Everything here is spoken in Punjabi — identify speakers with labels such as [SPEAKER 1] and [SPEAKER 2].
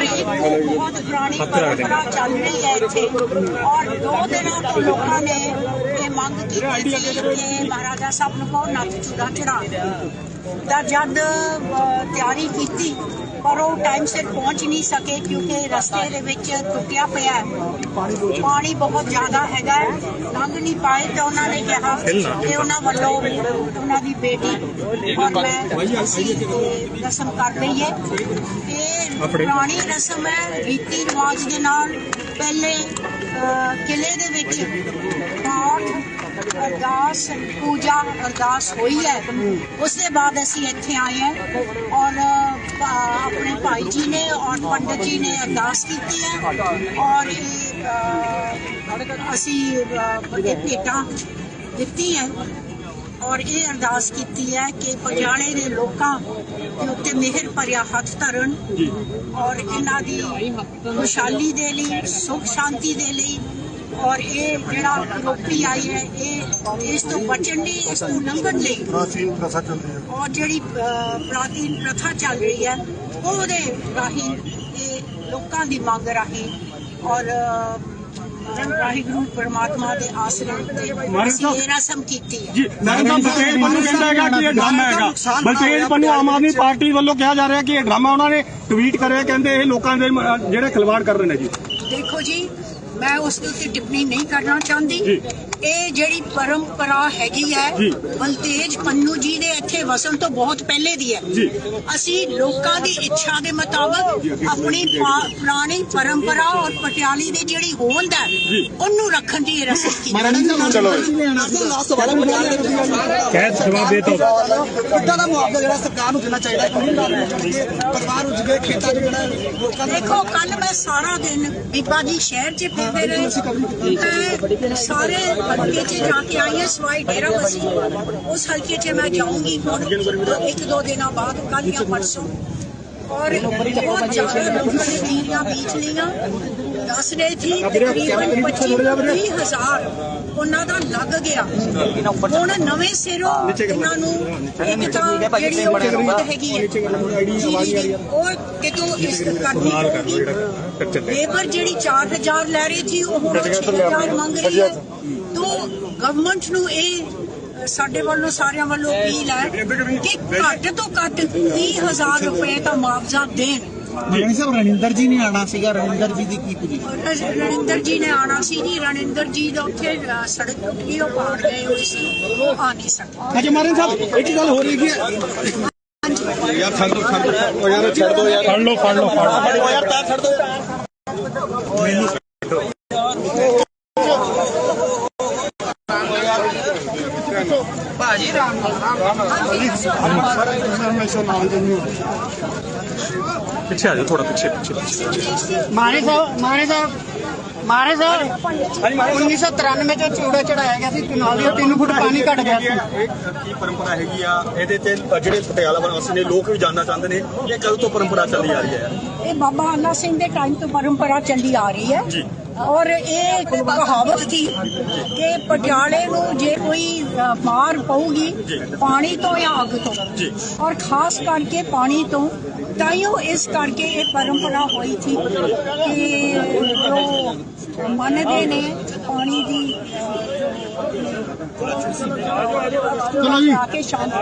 [SPEAKER 1] ਔਰ ਇੱਕ ਬਹੁਤ ਪੁਰਾਣੀ ਪਰੰਪਰਾ ਚੱਲ ਰਹੀ ਹੈ ਇੱਥੇ ਔਰ ਦੋ ਦਿਨਾਂ ਤੋਂ ਲੋਕਾਂ ਨੇ ਇਹ ਮੰਗ ਕੀਤੀ ਸੀ ਕਿ ਮਹਾਰਾਜਾ ਸਾਹਿਬ ਨੂੰ ਕੋ ਨੱਥ ਚੂੜਾ ਤਾਂ ਜਦ ਤਿਆਰੀ ਕੀਤੀ ਪਰ ਉਹ ਟਾਈਮ ਸਿਰ ਪਹੁੰਚ ਨਹੀਂ ਸਕੇ ਕਿਉਂਕਿ ਰਸਤੇ ਦੇ ਵਿੱਚ ਟੁੱਟਿਆ ਪਿਆ ਪਾਣੀ ਬਹੁਤ ਜ਼ਿਆਦਾ ਹੈਗਾ ਲੰਘ ਨਹੀਂ ਪਾਏ ਤਾਂ ਉਹਨਾਂ ਨੇ ਕਿਹਾ ਕਿ ਉਹਨਾਂ ਵੱਲੋਂ ਉਹਨਾਂ ਦੀ ਬੇਟੀ ਔਰ ਮੈਂ ਅਸੀਂ ਰਸਮ ਕਰ ਰਹੀ ਹੈ ਇਹ ਪੁਰਾਣੀ ਰਸਮ ਹੈ ਰੀਤੀ ਰਿਵਾਜ ਦੇ ਨਾਲ ਪਹਿਲੇ ਕਿਲੇ ਦੇ ਵਿੱਚ ਪਾਠ ਅਰਦਾਸ ਪੂਜਾ ਅਰਦਾਸ ਹੋਈ ਹੈ। ਉਸ ਦੇ ਬਾਅਦ ਅਸੀਂ ਇੱਥੇ ਆਏ ਹਾਂ ਔਰ ਆਪਣੇ ਭਾਈ ਜੀ ਨੇ ਔਰ ਪੰਡਤ ਜੀ ਨੇ ਅਰਦਾਸ ਕੀਤੀ ਹੈ। ਔਰ ਅਸੀਂ ਇਹ ਭੇਟਾਂ ਦਿੱਤੀ ਹੈ। ਔਰ ਇਹ ਅਰਦਾਸ ਕੀਤੀ ਹੈ ਕਿ ਪਟਿਆਲੇ ਦੇ ਲੋਕਾਂ ਦੇ ਉੱਤੇ ਮਿਹਰ ਭਰਿਆ ਹੱਥ ਧਰਨ ਔਰ ਇਹਨਾਂ ਦੀ ਖੁਸ਼ਹਾਲੀ ਦੇ ਲਈ ਸੁਖ ਸ਼ਾਂਤੀ ਦੇ ਲਈ ਔਰ ਇਹ ਜਿਹੜਾ ਰੋਪੀ ਆਈ ਹੈ ਇਹ ਇਸ ਤੋਂ ਬਚਣ ਲਈ ਇਸ ਤੋਂ ਲੰਘਣ ਲਈ
[SPEAKER 2] ਪ੍ਰਾਚੀਨ ਪ੍ਰਥਾ ਚੱਲਦੀ ਹੈ।
[SPEAKER 1] ਔਰ ਜਿਹੜੀ ਪ੍ਰਾਚੀਨ ਪ੍ਰਥਾ ਚੱਲ ਰਹੀ ਹੈ ਉਹਦੇ ਰਾਹੀਂ ਇਹ ਲੋਕਾਂ ਦੀ ਮੰਗ ਰਾਹੀਂ ਔਰ ਵਾਹਿਗੁਰੂ ਪਰਮਾਤਮਾ ਦੇ ਆਸਰੇ ਉੱਤੇ ਰਸਮ ਕੀਤੀ ਹੈ।
[SPEAKER 3] ਜੀ ਮੈਡਮ ਬਲਤੇਜ ਪੰਨੂ ਕਹਿੰਦਾ ਹੈਗਾ ਕਿ ਇਹ ਡਰਾਮਾ ਹੈਗਾ। ਬਲਤੇਜ ਪੰਨੂ ਆਮ ਆਦਮੀ ਪਾਰਟੀ ਵੱਲੋਂ ਕਿਹਾ ਜਾ ਰਿਹਾ ਕਿ ਇਹ ਡਰਾਮਾ ਉਹਨਾਂ ਨੇ ਟਵੀਟ ਕਰਿਆ ਕਹਿੰਦੇ ਇਹ ਲੋਕਾਂ ਦੇ ਜਿਹੜੇ ਖਿਲਵਾੜ ਕਰ ਰਹੇ ਨੇ ਜੀ।
[SPEAKER 1] ਦੇਖੋ ਜੀ ਮੈਂ ਉਸ ਦੇ ਉੱਤੇ ਟਿੱਪਣੀ ਨਹੀਂ ਕਰਨਾ ਚਾਹੁੰਦੀ। ਇਹ ਜਿਹੜੀ ਪਰੰਪਰਾ ਹੈਗੀ ਹੈ। ਬਲਤੇਜ ਪੰਨੂ ਜੀ ਦੇ ਇੱਥੇ ਵਸਣ ਤੋਂ ਬਹੁਤ ਪਹਿਲੇ ਦੀ ਹੈ। ਅਸੀਂ ਲੋਕਾਂ ਦੀ ਇੱਛਾ ਦੇ ਮੁਤਾਬਕ ਆਪਣੀ ਪੁਰਾਣੀ ਪਰੰਪਰਾ ਔਰ ਪਟਿਆਲੀ ਦੀ ਜਿਹੜੀ ਹੋਂਦ ਹੈ ਉਹਨੂੰ ਰੱਖਣ ਦੀ ਰਸਮ ਕੀਤੀ
[SPEAKER 2] ਚਲੋ।
[SPEAKER 3] ਕਹਿ ਜਵਾਬ ਦੇ ਤੋ
[SPEAKER 4] ਕਿੱਦਾਂ ਦਾ ਮੁਆਵਜ਼ਾ ਜਿਹੜਾ ਸਰਕਾਰ ਨੂੰ ਦੇਣਾ ਚਾਹੀਦਾ ਹੈ ਪਰਿਵਾਰ ਉੱਜ ਗਏ ਖੇਤਾਂ 'ਚ ਜਿਹੜਾ ਲੋਕਾਂ ਦਾ
[SPEAKER 1] ਦੇਖੋ ਕੱਲ ਮੈਂ ਸਾਰਾ ਦਿਨ ਬੀਬਾ ਜੀ ਸ਼ਹਿਰ 'ਚ ਫਿਰਦੇ ਰਹੇ। ਸਾਰੇ ਹਲਕੇ 'ਚ ਜਾ ਕੇ ਆਈ ਹਾਂ ਸਵਾਈ ਡੇਰਾ ਬਸੀ ਉਸ ਹਲਕੇ 'ਚ ਮੈਂ ਜਾਊਂਗੀ ਹੁਣ ਇੱਕ ਦੋ ਦਿਨਾਂ ਬਾਅਦ ਕੱਲ੍ਹ ਜਾਂ ਪਰਸੋਂ ਔਰ ਬਹੁਤ ਜ਼ਿਆਦਾ ਲੋਕਾਂ ਨੇ ਜੀਰੀਆਂ ਬੀਜ ਲਈਆਂ ਦੱਸ ਰਹੇ ਸੀ ਤਕਰੀਬਨ 25 ਹਜ਼ਾਰ ਉਹਨਾਂ ਦਾ ਲੱਗ ਗਿਆ। ਹੁਣ ਨਵੇਂ ਸਿਰੋਂ ਇਹਨਾਂ ਨੂੰ ਇੱਕ ਤਾਂ ਜਿਹੜੀ ਜ਼ਰੂਰਤ ਹੈਗੀ ਹੈ। ਦੀ, ਉਹ ਕਿਤੋਂ ਇਸ ਕਰਨੀ ਲੇਬਰ ਜਿਹੜੀ 4000 ਲੈ ਰਹੀ ਸੀ ਉਹ ਹੁਣ 6000 ਮੰਗ ਰਹੀ ਹੈ। ਤੋਂ ਗਵਰਨਮੈਂਟ ਨੂੰ ਇਹ ਸਾਡੇ ਵੱਲੋਂ ਸਾਰਿਆਂ ਵੱਲੋਂ ਅਪੀਲ ਹੈ ਕਿ ਘੱਟ ਤੋਂ ਘੱਟ 30000 ਰੁਪਏ ਦਾ ਮੁਆਵਜ਼ਾ ਦੇਣ।
[SPEAKER 4] ਰਣੀ ਸਾਹਿਬ ਰਣਿੰਦਰ ਜੀ ਨੇ ਆਣਾ ਸੀਗਾ ਰਣਿੰਦਰ ਜੀ ਦੀ ਕੀ ਪੁੱਜੀ
[SPEAKER 1] ਰਣਿੰਦਰ ਜੀ ਨੇ ਆਣਾ ਸੀ ਜੀ ਰਣਿੰਦਰ ਜੀ ਦਾ ਉੱਥੇ ਸੜਕ ਟੁੱਟ ਗਈ ਉਹ ਪਾੜ ਗਏ ਹੋਏ ਸੀ। ਉਹ ਆ ਨਹੀਂ ਸਕੇ
[SPEAKER 4] ਅਜੇ ਮਾਰਨ ਸਾਹਿਬ ਇੱਕ ਗੱਲ ਹੋ ਰਹੀ ਹੈ।
[SPEAKER 2] ਯਾਰ ਛੱਡ ਦੋ ਛੱਡ ਦੋ। ਯਾਰ ਛੱਡ ਦੋ ਯਾਰ।
[SPEAKER 3] ਫੜ ਲਓ ਫੜ ਲਓ ਫੜ ਲਓ।
[SPEAKER 4] ਯਾਰ ਤਾਂ ਛੱਡ ਦੋ
[SPEAKER 3] ਪਿੱਛੇ ਆ ਜਾਓ ਥੋੜਾ ਪਿੱਛੇ ਪਿੱਛੇ ਪਿੱਛੇ
[SPEAKER 4] ਮਾਰੇ ਸਾਹਿਬ ਮਾਰੇ ਸਾਹਿਬ ਮਾਰੇ ਸਾਹਿਬ 1993 ਚ ਚੂੜਾ ਚੜਾਇਆ ਗਿਆ ਸੀ ਕਿਨਾਲ ਦੇ 3 ਫੁੱਟ ਪਾਣੀ ਘਟ ਗਿਆ ਸੀ।
[SPEAKER 5] ਇਹ ਕੀ ਪਰੰਪਰਾ ਹੈਗੀ ਆ? ਇਹਦੇ ਤੇ ਜਿਹੜੇ ਪਟਿਆਲਾ ਵਾਸੀ ਨੇ ਲੋਕ ਵੀ ਜਾਣਨਾ ਚਾਹੁੰਦੇ ਨੇ ਕਿ ਇਹ ਕਦੋਂ ਤੋਂ ਪਰੰਪਰਾ ਚੱਲੀ ਆ ਰਹੀ ਹੈ?
[SPEAKER 1] ਇਹ ਬਾਬਾ ਆਲਾ ਸਿੰਘ ਦੇ ਟਾਈਮ ਤੋਂ ਪਰੰਪਰਾ ਚੱਲੀ ਆ ਰਹੀ ਹੈ।
[SPEAKER 5] ਜੀ।
[SPEAKER 1] ਔਰ ਇਹ ਕਹਾਵਤ ਸੀ ਕਿ ਪਟਿਆਲੇ ਨੂੰ ਜੇ ਕੋਈ ਮਾਰ ਪਊਗੀ ਪਾਣੀ ਤੋਂ ਜਾਂ ਅੱਗ ਤੋਂ। ਔਰ ਖਾਸ ਕਰਕੇ ਪਾਣੀ ਤੋਂ ਤਾਈਓ ਇਸ ਕਰਕੇ ਇਹ ਪਰੰਪਰਾ ਹੋਈ ਸੀ ਕਿ ਜੋ ਮੰਨਦੇ ਨੇ ਪਾਣੀ ਦੀ
[SPEAKER 4] ਚਲੋ ਜੀ।
[SPEAKER 1] ਆ ਕੇ ਸ਼ਾਂਤ